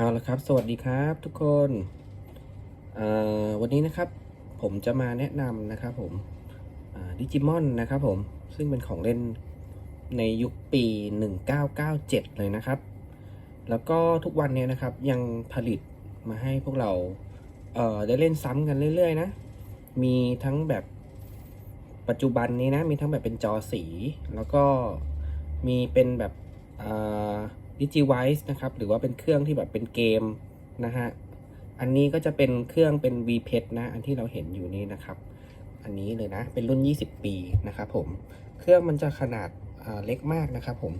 เอาละครับ สวัสดีครับทุกคนวันนี้นะครับผมจะมาแนะนำนะครับผมดิจิมอนนะครับผมซึ่งเป็นของเล่นในยุคปี 1997 เลยนะครับ แล้วก็ทุกวันเนี้นะครับยังผลิตมาให้พวกเราเได้เล่นซ้ำกันเรื่อยๆนะมีทั้งแบบปัจจุบันนี้นะมีทั้งแบบเป็นจอสี แล้วก็มีเป็นแบบ ดิจิไวส์นะครับ หรือว่าเป็นเครื่องที่แบบเป็นเกมนะฮะ อันนี้ก็จะเป็นเครื่องเป็น v p e t นะ อันที่เราเห็นอยู่นี้นะครับ อันนี้เลยนะ เป็นรุ่น 20 ปีนะครับผม เครื่องมันจะขนาดเล็กมากนะครับผม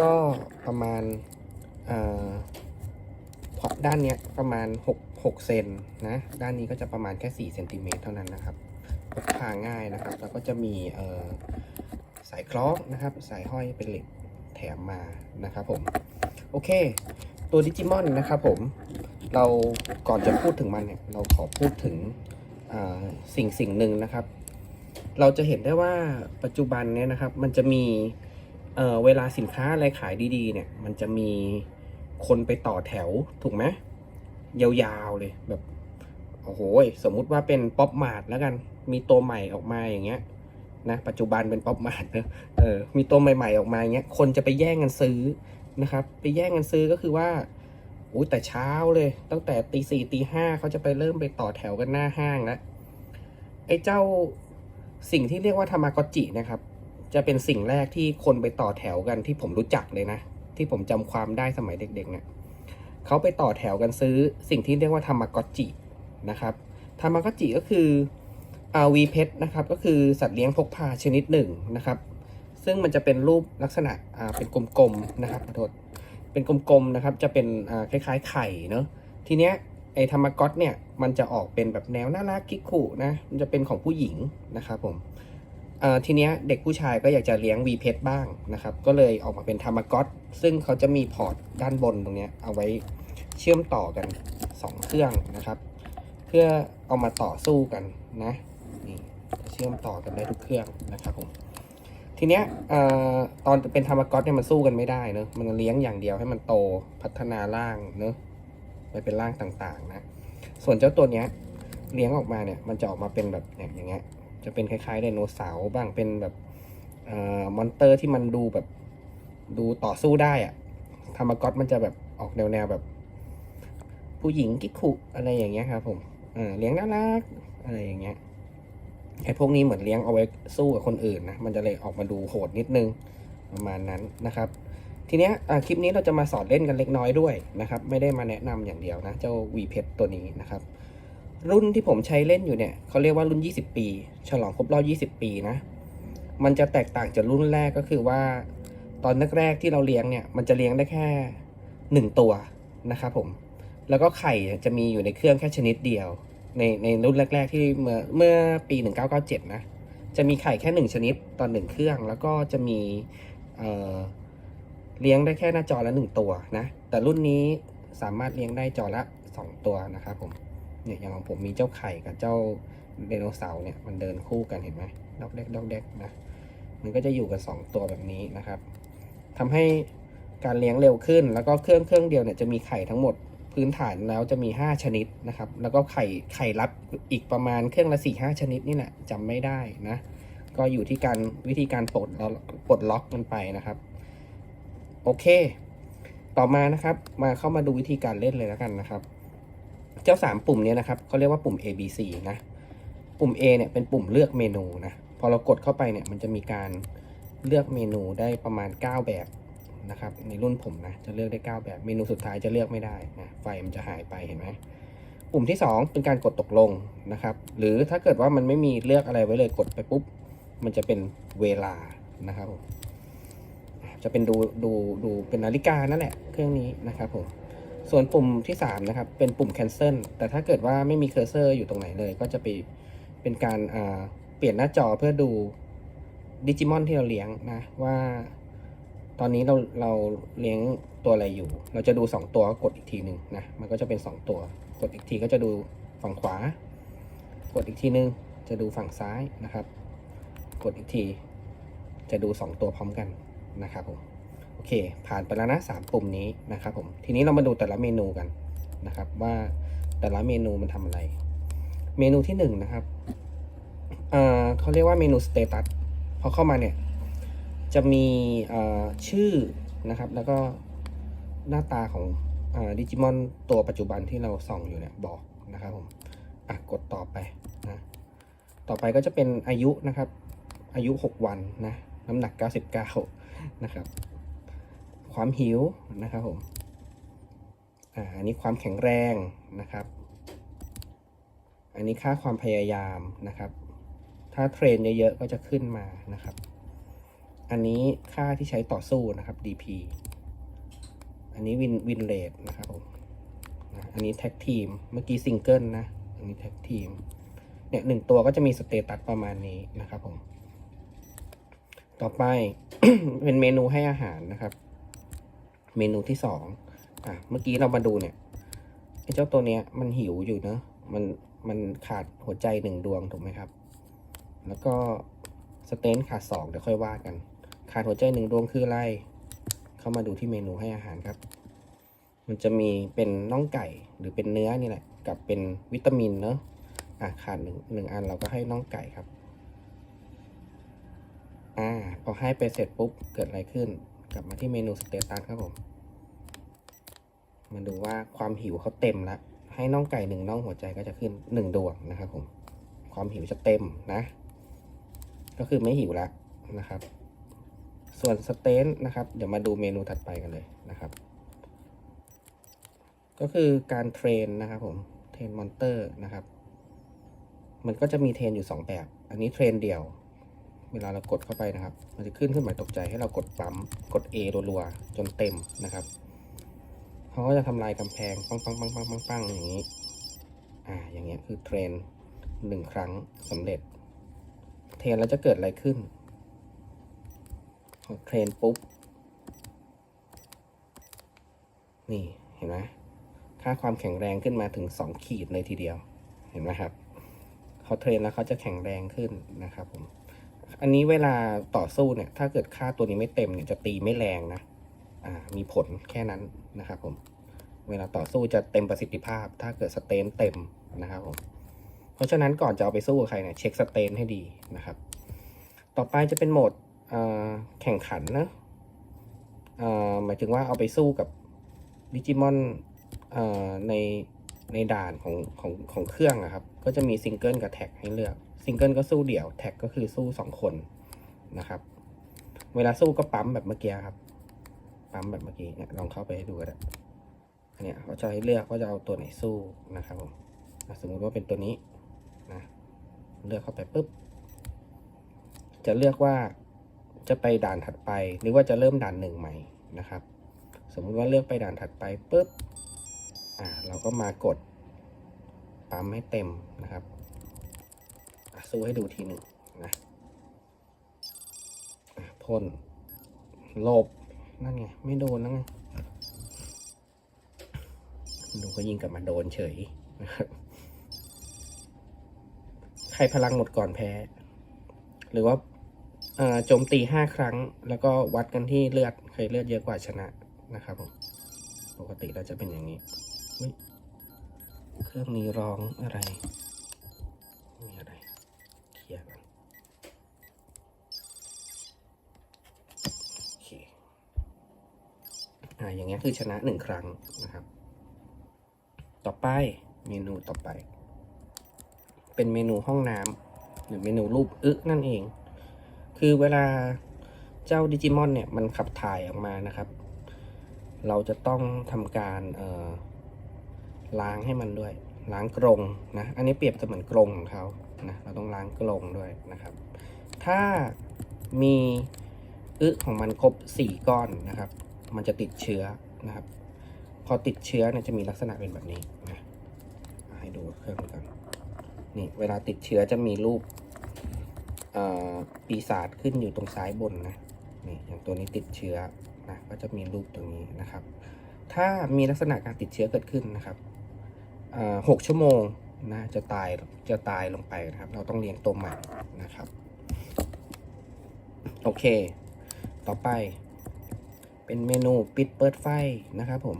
ก็ประมาณอ่าพอด้านเนี้ยประมาณ 6 6เซนนะ ด้านนี้ก็จะประมาณแค่4เซนติเมตรเท่านั้นนะครับพกพาง่ายนะครับ แล้วก็จะมีสายคล้องนะครับ สายห้อยเป็นเหล็ก แถมมานะครับผม โอเค ตัวดิจิมอนนะครับผม เราก่อนจะพูดถึงมันเนี่ยเราขอพูดถึงอ่าสิ่งสิ่งหนึ่งนะครับ เราจะเห็นได้ว่าปัจจุบันเนี่ยนะครับ มันจะมีเอ่อเวลาสินค้าอะไรขายดีๆ เนี่ย มันจะมีคนไปต่อแถวถูกไหมยาวๆเลยแบบโอ้โหสมมุติว่าเป็นป๊อปมาร์ทแล้วกัน มีตัวใหม่ออกมาอย่างเงี้ย นะปัจจุบันเป็นป๊อปมาร์ทนะเออมีตัวใหม่ๆออกมาเงี้ยคนจะไปแย่งกันซื้อนะครับ ไปแย่งกันซื้อก็คือว่าอุ้ยแต่เช้าเลย ตั้งแต่ตีสี่ตีห้าเขาจะไปเริ่มไปต่อแถวกันหน้าห้างแล้วไอ้เจ้าสิ่งที่เรียกว่าธรรมากอจินะครับ จะเป็นสิ่งแรกที่คนไปต่อแถวกันที่ผมรู้จักเลยนะ ที่ผมจำความได้สมัยเด็กๆเนี่ยเขาไปต่อแถวกันซื้อสิ่งที่เรียกว่าธรรมากอจินะครับธรรมากอจิก็คือ อาวีเพชนะครับก็คือสัตว์เลี้ยงพกพาชนิดหนึ่งนะครับ ซึ่งมันจะเป็นรูปลักษณะอ่าเป็นกลมๆนะครับขอโทษเป็นกลมๆนะครับจะเป็นอ่าคล้ายๆไข่เนาะทีเนี้ยไอธรรมก๊อตเนี่ยมันจะออกเป็นแบบแนวน่ารักกิ๊กขู่นะมันจะเป็นของผู้หญิงนะครับผมอ่าทีเนี้ยเด็กผู้ชายก็อยากจะเลี้ยงวีเพชบ้างนะครับ ก็เลยออกมาเป็นธรรมก๊อตซึ่งเขาจะมีพอร์ตด้านบนตรงเนี้ยเอาไว้เชื่อมต่อกัน 2 เครื่องนะครับ เพื่อเอามาต่อสู้กันนะ เชื่อมต่อกันได้ทุกเครื่องนะครับผมทีเนี้ยตอนเป็นธรรมก๊อตเนี่ยมันสู้กันไม่ได้เนอะมันเลี้ยงอย่างเดียวให้มันโตพัฒนาร่างเนอะไปเป็นร่างต่างๆ นะ ส่วนเจ้าตัวเนี้ยเลี้ยงออกมาเนี่ยมันจะออกมาเป็นแบบเนี่ยอย่างเงี้ยจะเป็นคล้ายๆไดโนเสาร์บ้างเป็นแบบเอ่อมอนเตอร์ที่มันดูแบบดูต่อสู้ได้อะธรรมก๊อตมันจะแบบออกแนวๆแบบ ผู้หญิงกิ๊กคุอะไรอย่างเงี้ยครับผมเออเลี้ยงน่ารักอะไรอย่างเงี้ย ไอ้พวกนี้เหมือนเลี้ยงเอาไว้สู้กับคนอื่นนะ มันจะเลยออกมาดูโหดนิดนึงประมาณนั้นนะครับ ทีเนี้ยคลิปนี้เราจะมาสอนเล่นกันเล็กน้อยด้วยนะครับ ไม่ได้มาแนะนำอย่างเดียวนะ เจ้า V p e t ตัวนี้นะครับ รุ่นที่ผมใช้เล่นอยู่เนี่ยเขาเรียกว่ารุ่น 20 ปี ฉลองครบรอบ20 ปีนะ มันจะแตกต่างจากรุ่นแรกก็คือว่า ตอนแรกๆที่เราเลี้ยงเนี่ย มันจะเลี้ยงได้แค่หนึ่งตัวนะครับผม แล้วก็ไข่จะมีอยู่ในเครื่องแค่ชนิดเดียว ในในรุ่นแรก ๆ ที่เมื่อเมื่อปี 1997 นะ จะมีไข่แค่หนึ่งชนิดตอนหนึ่งเครื่อง แล้วก็จะมีเอ่อเลี้ยงได้แค่หน้าจอละหนึ่งตัวนะ แต่รุ่นนี้สามารถเลี้ยงได้จอละสองตัวนะครับผมเนี่ยอย่างของผมมีเจ้าไข่กับเจ้าไดโนเสาร์เนี่ยมันเดินคู่กันเห็นไหมดอกเด็กดอกเด็กนะมันก็จะอยู่กันสองตัวแบบนี้นะครับทำให้การเลี้ยงเร็วขึ้น แล้วก็เครื่องเครื่องเดียวเนี่ยจะมีไข่ทั้งหมด พื้นฐานแล้วจะมี 5 ชนิดนะครับ แล้วก็ไข่ไข่รับอีกประมาณเครื่องละ4 5ชนิดนี่แหละจำไม่ได้นะ ก็อยู่ที่การวิธีการปลดปลดล็อกมันไปนะครับ โอเค ต่อมานะครับ มาเข้ามาดูวิธีการเล่นเลยแล้วกันนะครับ เจ้า 3 ปุ่มนี้นะครับเขาเรียกว่าปุ่ม A B C นะ ปุ่ม A เนี่ยเป็นปุ่มเลือกเมนูนะ พอเรากดเข้าไปเนี่ยมันจะมีการเลือกเมนูได้ประมาณ 9 แบบ นะครับในรุ่นผมนะจะเลือกได้ 9 แบบเมนูสุดท้ายจะเลือกไม่ได้นะไฟมันจะหายไปเห็นไหมปุ่มที่ 2 เป็นการกดตกลงนะครับ หรือถ้าเกิดว่ามันไม่มีเลือกอะไรไว้เลยกดไปปุ๊บ มันจะเป็นเวลานะครับผมจะเป็นดูดูดูเป็นนาฬิกานั่นแหละเครื่องนี้นะครับผมส่วนปุ่มที่ 3 นะครับ เป็นปุ่ม cancel แต่ถ้าเกิดว่าไม่มีเคอร์เซอร์อยู่ตรงไหนเลย ก็จะไปเป็นการเปลี่ยนหน้าจอเพื่อดูดิจิมอนที่เราเลี้ยงนะว่า ตอนนี้เราเราเลี้ยงตัวอะไรอยู่ เราจะดู 2 ตัวกดอีกทีหนึ่งนะ มันก็จะเป็น 2 ตัว กดอีกทีก็จะดูฝั่งขวา กดอีกทีนึง จะดูฝั่งซ้ายนะครับ กดอีกที จะดู 2 ตัวพร้อมกันนะครับผม โอเค ผ่านไปแล้วนะสามปุ่มนี้นะครับผม ทีนี้เรามาดูแต่ละเมนูกันนะครับ ว่าแต่ละเมนูมันทำอะไร เมนูที่หนึ่งนะครับ เอ่อเขาเรียกว่าเมนูสเตตัส พอเข้ามาเนี่ย จะมีชื่อนะครับ แล้วก็หน้าตาของดิจิมอนตัวปัจจุบันที่เราส่องอยู่เนี่ยบอกนะครับผมอะกดต่อไปนะต่อไปก็จะเป็นอายุนะครับ อายุ 6 วันนะน้ำหนัก 99 นะครับ ความหิวนะครับผมอ่าอันนี้ความแข็งแรงนะครับ อันนี้ค่าความพยายามนะครับ ถ้าเทรนเยอะๆก็จะขึ้นมานะครับ อันนี้ค่าที่ใช้ต่อสู้นะครับ DP อันนี้วินวินเลดนะครับผมอันนี้แท็กทีม เมื่อกี้ซิงเกิลนะ อันนี้แท็กทีม เนี่ยหนึ่งตัวก็จะมีสเตตัสประมาณนี้นะครับผม ต่อไป เป็นเมนูให้อาหารนะครับ เมนูที่สองอะ เมื่อกี้เรามาดูเนี่ยไอ้เจ้าตัวเนี้ยมันหิวอยู่เนอะมันมันขาดหัวใจหนึ่งดวงถูกไหมครับ แล้วก็สเตนขาดสองเดี๋ยวค่อยว่ากัน ขาดหัวใจหนึ่งดวงคืออะไร เข้ามาดูที่เมนูให้อาหารครับ มันจะมีเป็นน่องไก่หรือเป็นเนื้อนี่แหละ กับเป็นวิตามินเนอะอะขาดหนึ่งหนึ่งอันเราก็ให้น่องไก่ครับ อ่าพอให้ไปเสร็จปุ๊บเกิดอะไรขึ้น กลับมาที่เมนูสเตตัสครับผม มาดูว่าความหิวเขาเต็มแล้วให้น่องไก่หนึ่งน่องหัวใจก็จะขึ้นหนึ่งดวงนะครับผม ความหิวจะเต็มนะ ก็คือไม่หิวแล้วนะครับ ส่วนสเตนนะครับ เดี๋ยวมาดูเมนูถัดไปกันเลยนะครับ ก็คือการเทรนนะครับผม เทรนมอนเตอร์นะครับ มันก็จะมีเทรนอยู่ 2 แบบ อันนี้เทรนเดี่ยว เวลาเรากดเข้าไปนะครับ มันจะขึ้นขึ้นหมายตกใจให้เรากดปั๊ม กด A รัวๆ จนเต็มนะครับ เขาก็จะทำลายกำแพง ปังปังปังปังปังปังอย่างนี้ อ่า อย่างเงี้ยคือเทรนหนึ่งครั้งสำเร็จ เทรนแล้วจะเกิดอะไรขึ้น เทรนปุ๊บ นี่เห็นไหมค่าความแข็งแรงขึ้นมาถึง 2 ขีดเลยทีเดียว เห็นไหมครับเขาเทรนแล้วเขาจะแข็งแรงขึ้นนะครับผม อันนี้เวลาต่อสู้เนี่ย ถ้าเกิดค่าตัวนี้ไม่เต็มเนี่ยจะตีไม่แรงนะ อ่า มีผลแค่นั้นนะครับผม เวลาต่อสู้จะเต็มประสิทธิภาพ ถ้าเกิดสเตนเต็มนะครับผม เพราะฉะนั้นก่อนจะเอาไปสู้กับใครเนี่ยเช็คสเตนให้ดีนะครับ ต่อไปจะเป็นโหมด แข่งขันนะหมายถึงว่าเอาไปสู้กับดิจิมอนในในด่านของของของเครื่องอะครับ ก็จะมีซิงเกิลกับแท็กให้เลือก ซิงเกิลก็สู้เดี่ยว แท็กก็คือสู้สองคนนะครับ เวลาสู้ก็ปั๊มแบบเมื่อกี้ครับ ปั๊มแบบเมื่อกี้เนี่ยลองเข้าไปให้ดูก็ได้อันเนี้ยเขาจะให้เลือกว่าจะเอาตัวไหนสู้นะครับผมสมมติว่าเป็นตัวนี้นะ เลือกเข้าไปปุ๊บ จะเลือกว่า จะไปด่านถัดไป หรือว่าจะเริ่มด่านหนึ่งใหม่นะครับ สมมุติว่าเลือกไปด่านถัดไปปุ๊บอ่าเราก็มากดปั๊มให้เต็มนะครับสู้ให้ดูทีหนึ่งนะะพ่นหลบนั่นไง ไม่โดนแล้วไงดูก็ยิงกลับมาโดนเฉยนะครับใครพลังหมดก่อนแพ้ หรือว่า โจมตีห้าครั้ง แล้วก็วัดกันที่เลือดใครเลือดเยอะกว่าชนะนะครับผมปกติเราจะเป็นอย่างนี้เครื่องนี้ร้องอะไรมีอะไรเคลียร์กันโอเคอ่าอย่างเงี้ยคือชนะหนึ่งครั้งนะครับ ต่อไปเมนูต่อไป เป็นเมนูห้องน้ำหรือเมนูรูปอึนั่นเอง คือเวลาเจ้าดิจิมอนเนี่ยมันขับถ่ายออกมานะครับ เราจะต้องทำการล้างให้มันด้วย ล้างกรงนะ อันนี้เปรียบเสมือนกรงของเขานะ เราต้องล้างกรงด้วยนะครับ ถ้ามีอึของมันครบสี่ก้อนนะครับ มันจะติดเชื้อนะครับ พอติดเชื้อเนี่ยจะมีลักษณะเป็นแบบนี้นะให้ดูเครื่องก่อนนี่เวลาติดเชื้อจะมีรูป ปีศาจขึ้นอยู่ตรงซ้ายบนนะนี่อย่างตัวนี้ติดเชื้อนะก็จะมีรูปตรงนี้นะครับ ถ้ามีลักษณะการติดเชื้อเกิดขึ้นนะครับหกชั่วโมงนะจะตายจะตายลงไปนะครับ เราต้องเลี้ยงตัวใหม่นะครับ โอเค ต่อไป เป็นเมนูปิดเปิดไฟนะครับผม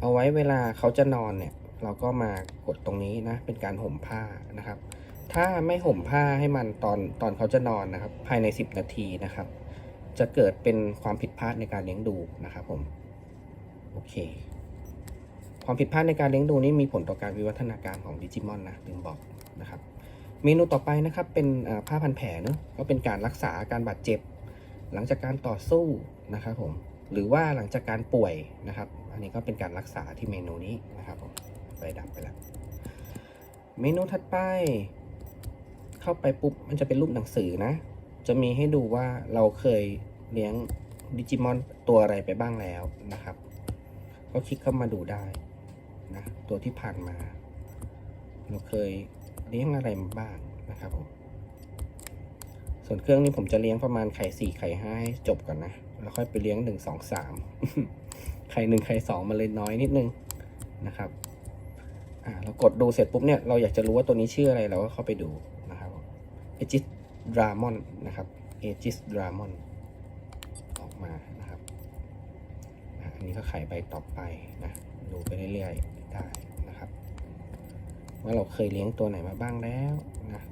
เอาไว้เวลาเขาจะนอนเนี่ย เราก็มากดตรงนี้นะ เป็นการห่มผ้านะครับ ถ้าไม่ห่มผ้าให้มันตอนตอนเขาจะนอนนะครับ ภายใน 10 นาทีนะครับ จะเกิดเป็นความผิดพลาดในการเลี้ยงดูนะครับผมโอเค ความผิดพลาดในการเลี้ยงดูนี่มีผลต่อการวิวัฒนาการของดิจิมอนนะลืมบอกนะครับ เมนูต่อไปนะครับเป็นผ้าพันแผลเนอะก็เป็นการรักษาอาการบาดเจ็บ หลังจากการต่อสู้นะครับผมหรือว่าหลังจากการป่วยนะครับ อันนี้ก็เป็นการรักษาที่เมนูนี้นะครับผมไฟดับไปแล้วเมนูถัดไป เข้าไปปุ๊บมันจะเป็นรูปหนังสือนะ จะมีให้ดูว่าเราเคยเลี้ยงดิจิมอนตัวอะไรไปบ้างแล้วนะครับ ก็คลิกเข้ามาดูได้นะตัวที่ผ่านมา เราเคยเลี้ยงอะไรมาบ้างนะครับผมส่วนเครื่องนี้ผมจะเลี้ยงประมาณไข่สี่ไข่ห้าให้จบก่อนนะ แล้วค่อยไปเลี้ยงหนึ่งสองสามไข่หนึ่งไข่สองมาเลยน้อยนิดนึงนะครับอ่าเรากดดูเสร็จปุ๊บเนี่ยเราอยากจะรู้ว่าตัวนี้ชื่ออะไรเราก็เข้าไปดู อจิสดรามอนนะครับเอจิสดรามอนออกมานะครับอันนี้ก็ไข่ใบต่อไปนะดูไปเรื่อยๆได้นะครับ ว่าเราเคยเลี้ยงตัวไหนมาบ้างแล้วนะ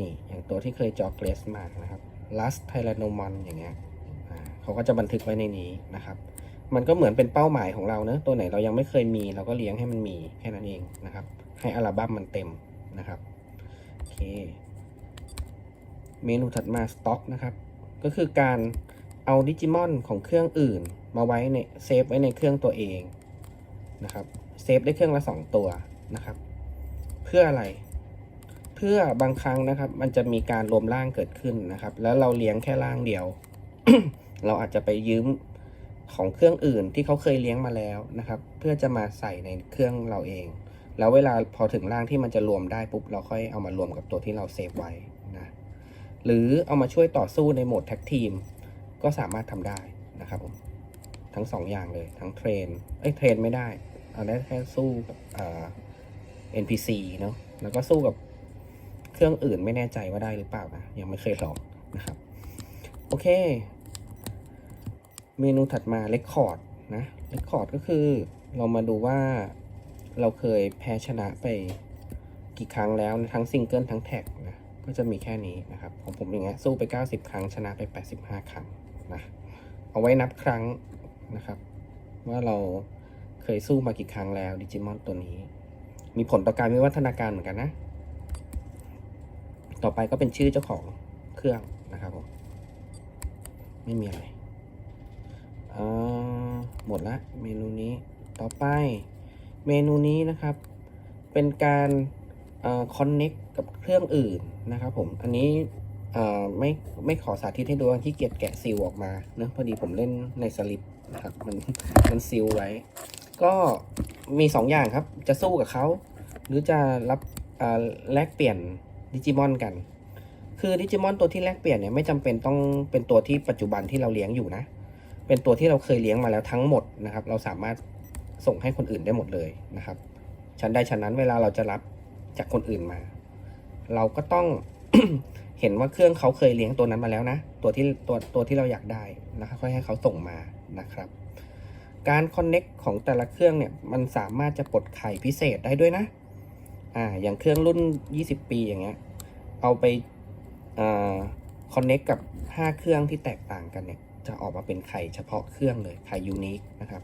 นี่อย่างตัวที่เคยจอเกรสมานะครับลัสไทแรโนมอนอย่างเงี้ยอ่าเขาก็จะบันทึกไว้ในนี้นะครับ มันก็เหมือนเป็นเป้าหมายของเราเนอะตัวไหนเรายังไม่เคยมี เราก็เลี้ยงให้มันมีแค่นั้นเองนะครับ ให้อัลบั้มมันเต็มนะครับ เคเมนูถัดมาสต็อกนะครับ ก็คือการเอาดิจิมอนของเครื่องอื่นมาไว้ในเซฟไว้ในเครื่องตัวเองนะครับเซฟได้เครื่องละ 2 ตัวนะครับ เพื่ออะไร เพื่อบางครั้งนะครับ มันจะมีการรวมร่างเกิดขึ้นนะครับ แล้วเราเลี้ยงแค่ร่างเดียว เราอาจจะไปยืมของเครื่องอื่นที่เขาเคยเลี้ยงมาแล้วนะครับ เพื่อจะมาใส่ในเครื่องเราเอง แล้วเวลาพอถึงร่างที่มันจะรวมได้ปุ๊บเราค่อยเอามารวมกับตัวที่เราเซฟไว้นะหรือเอามาช่วยต่อสู้ในโหมดแท็กทีม ก็สามารถทำได้นะครับผมทั้งสองอย่างเลยทั้งเทรนเอ้ยเทรนไม่ได้ เอาได้แค่สู้กับเอ่อ NPC เนาะแล้วก็สู้กับเครื่องอื่นไม่แน่ใจว่าได้หรือเปล่านะยังไม่เคยลองนะครับ โอเค เมนูถัดมา Record นะ Record ก็คือเรามาดูว่า เราเคยแพ้ชนะไปกี่ครั้งแล้วทั้งซิงเกิลทั้งแท็กนะก็จะมีแค่นี้นะครับ ของผมอย่างเงี้ยสู้ไป 90 ครั้งชนะไป 85 ครั้งนะเอาไว้นับครั้งนะครับ ว่าเราเคยสู้มากี่ครั้งแล้วดิจิมอนตัวนี้ มีผลต่อการวิวัฒนาการเหมือนกันนะ ต่อไปก็เป็นชื่อเจ้าของเครื่องนะครับผมไม่มีอะไรอ่าหมดละเมนูนี้ต่อไป เมนูนี้นะครับ เป็นการคอนเน็กกับเครื่องอื่นนะครับผมอันนี้ไม่ไม่ขอสาธิตให้ดูที่เกียจแกะซีลออกมาเนอะพอดีผมเล่นในสลิปนะครับมันมันซีลไว้ ก็มีสองอย่างครับ จะสู้กับเขาหรือจะรับอ่าแลกเปลี่ยนดิจิมอนกัน คือดิจิมอนตัวที่แลกเปลี่ยนเนี่ยไม่จำเป็นต้องเป็นตัวที่ปัจจุบันที่เราเลี้ยงอยู่นะ เป็นตัวที่เราเคยเลี้ยงมาแล้วทั้งหมดนะครับ เราสามารถ ส่งให้คนอื่นได้หมดเลยนะครับ ชั้นใดชั้นนั้นเวลาเราจะรับจากคนอื่นมา เราก็ต้องเห็นว่าเครื่องเขาเคยเลี้ยงตัวนั้นมาแล้วนะ ตัวที่ตัวตัวที่เราอยากได้นะครับค่อยให้เขาส่งมานะครับ การคอนเน็กของแต่ละเครื่องเนี่ยมันสามารถจะปลดไข่พิเศษได้ด้วยนะอ่าอย่างเครื่องรุ่น 20 ปีอย่างเงี้ยเอาไปคอนเน็กกับ 5 เครื่องที่แตกต่างกันเนี่ยจะออกมาเป็นไข่เฉพาะเครื่องเลยไข่ยูนิคนะครับ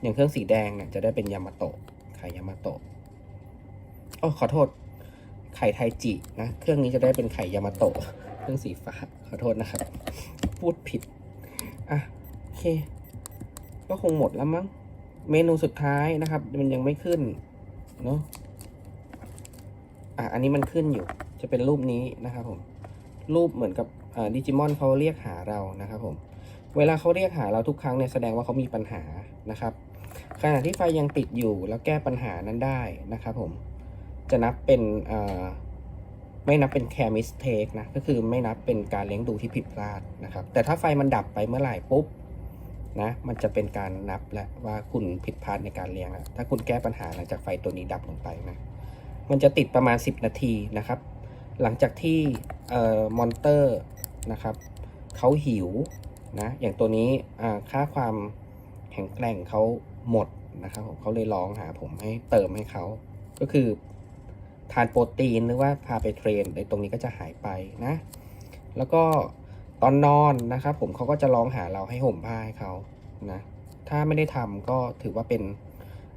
อย่างเครื่องสีแดงเนี่ยจะได้เป็นยามาโตะไข่ยามาโตะโอ้ขอโทษ ไข่ไทจินะเครื่องนี้จะได้เป็นไข่ยามาโตะเครื่องสีฟ้าขอโทษนะครับ พูดผิดอะโอเค ก็คงหมดแล้วมั้งเมนูสุดท้ายนะครับ มันยังไม่ขึ้นเนาะอะอันนี้มันขึ้นอยู่ จะเป็นรูปนี้นะครับผมรูปเหมือนกับดิจิมอนเขาเรียกหาเรานะครับผม เวลาเขาเรียกหาเราทุกครั้งเนี่ยแสดงว่าเขามีปัญหานะครับ ขณะที่ไฟยังติดอยู่แล้วแก้ปัญหานั้นได้นะครับผมจะนับเป็นไม่นับเป็นแคร์มิสเทคนะก็คือไม่นับเป็นการเลี้ยงดูที่ผิดพลาดนะครับ แต่ถ้าไฟมันดับไปเมื่อไหร่ปุ๊บนะมันจะเป็นการนับแล้วว่าคุณผิดพลาดในการเลี้ยงแล้วถ้าคุณแก้ปัญหาหลังจากไฟตัวนี้ดับลงไปนะมันจะติดประมาณ 10 นาทีนะครับ หลังจากที่มอนเตอร์นะครับเขาหิวนะอย่างตัวนี้ค่าความแข็งแกร่งเขา หมดนะครับผมเขาเลยร้องหาผมให้เติมให้เขา ก็คือทานโปรตีนหรือว่าพาไปเทรนในตรงนี้ก็จะหายไปนะ แล้วก็ตอนนอนนะครับผมเขาก็จะร้องหาเราให้ห่มผ้าให้เขานะถ้าไม่ได้ทำก็ถือว่าเป็น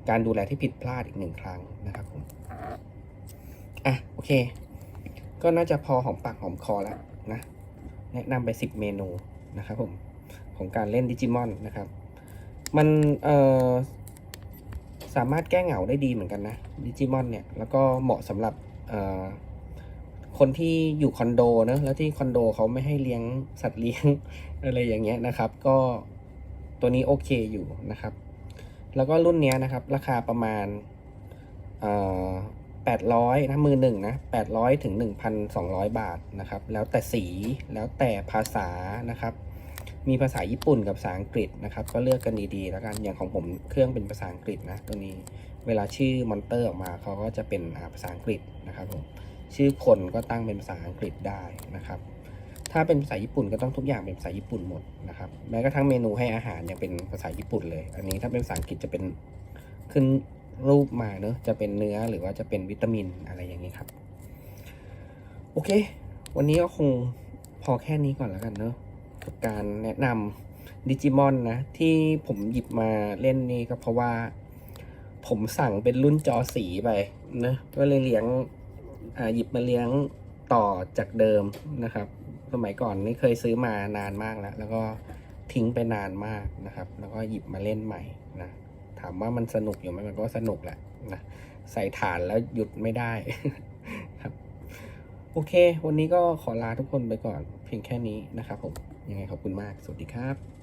การดูแลที่ผิดพลาดอีกหนึ่งครั้งนะครับผมอะโอเค ก็น่าจะพอหอมปากหอมคอแล้วนะ แนะนำไป 10 เมนูนะครับผมของการเล่นดิจิมอนนะครับ มันเอ่อสามารถแก้เหงาได้ดีเหมือนกันนะดิจิมอนเนี่ย แล้วก็เหมาะสำหรับเอ่อคนที่อยู่คอนโดเนะแล้วที่คอนโดเขาไม่ให้เลี้ยงสัตว์เลี้ยง อะไรอย่างเงี้ยนะครับ ก็ตัวนี้โอเคอยู่นะครับ แล้วก็รุ่นนี้นะครับ ราคาประมาณเอ่อแปดร้อยนะมือหนึ่งนะแปดร้อยถึงหนึ่งพันสองร้อยบาทนะครับ แล้วแต่สีแล้วแต่ภาษานะครับ มีภาษาญี่ปุ่นกับภาษาอังกฤษนะครับ ก็เลือกกันดีๆแล้วกันอย่างของผมเครื่องเป็นภาษาอังกฤษนะตัวนี้เวลาชื่อมอนเตอร์ออกมาเขาก็จะเป็นภาษาอังกฤษนะครับผมชื่อคนก็ตั้งเป็นภาษาอังกฤษได้นะครับ ถ้าเป็นภาษาญี่ปุ่นก็ต้องทุกอย่างเป็นภาษาญี่ปุ่นหมดนะครับแม้กระทั่งเมนูให้อาหารยังเป็นภาษาญี่ปุ่นเลย อันนี้ถ้าเป็นภาษาอังกฤษจะเป็นขึ้นรูปมาเนอะจะเป็นเนื้อหรือว่าจะเป็นวิตามินอะไรอย่างนี้ครับ โอเค วันนี้ก็คงพอแค่นี้ก่อนแล้วกันเนอะ กับการแนะนำดิจิมอนนะ ที่ผมหยิบมาเล่นนี่ก็เพราะว่า ผมสั่งเป็นรุ่นจอสีไปนะก็เลยเลี้ยงหยิบมาเลี้ยงต่อจากเดิมนะครับ สมัยก่อนนี่เคยซื้อมานานมากแล้ว แล้วก็ทิ้งไปนานมากนะครับ แล้วก็หยิบมาเล่นใหม่นะถามว่ามันสนุกอยู่ไหมมันก็สนุกแหละนะใส่ฐานแล้วหยุดไม่ได้ครับ โอเค วันนี้ก็ขอลาทุกคนไปก่อนเพียงแค่นี้นะครับผม ยังไงขอบคุณมาก สวัสดีครับ